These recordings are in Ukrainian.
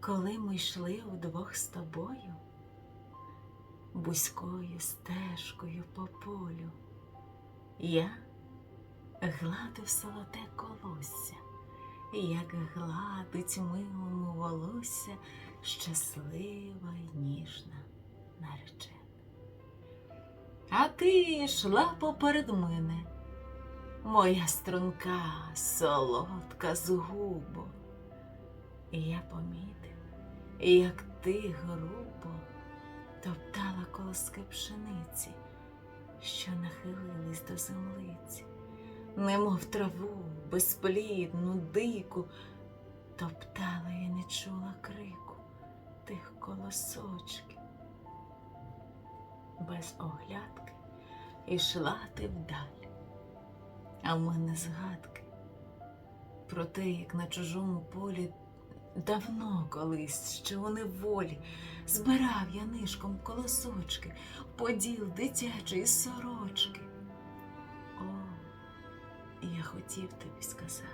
коли ми йшли удвох з тобою, бузькою стежкою по полю, я гладив золоте колосся, як гладить милому волосся щаслива й ніжна наречена. А ти йшла поперед мене, моя струнка, солодка з губу. І я помітив, як ти грубо топтала колоски пшениці, що нахилились до землиці, немов траву безплідну, дику, топтала і не чула крику тих колосочків. Без оглядки ішла ти вдаль, а в мене згадки про те, як на чужому полі давно колись, ще у неволі, збирав я нишком колосочки, поділ дитячої сорочки. О, я хотів тобі сказати,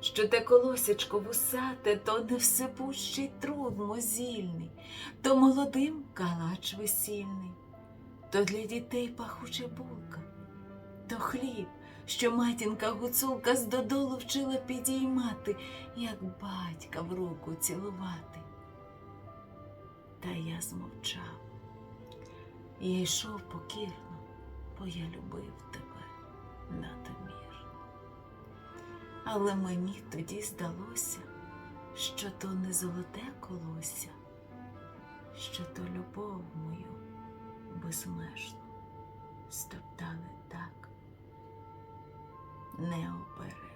що те колосячко вусате, то не всепущий труд мозільний, то молодим калач весільний, то для дітей пахуча булка, то хліб, що матінка гуцулка з додолу вчила підіймати, як батька в руку цілувати. Та я змовчав. Я йшов покірно, бо я любив тебе надмірно. Але мені тоді здалося, що то не золоте колося, що то любов мою безмежно стоптали так необережно.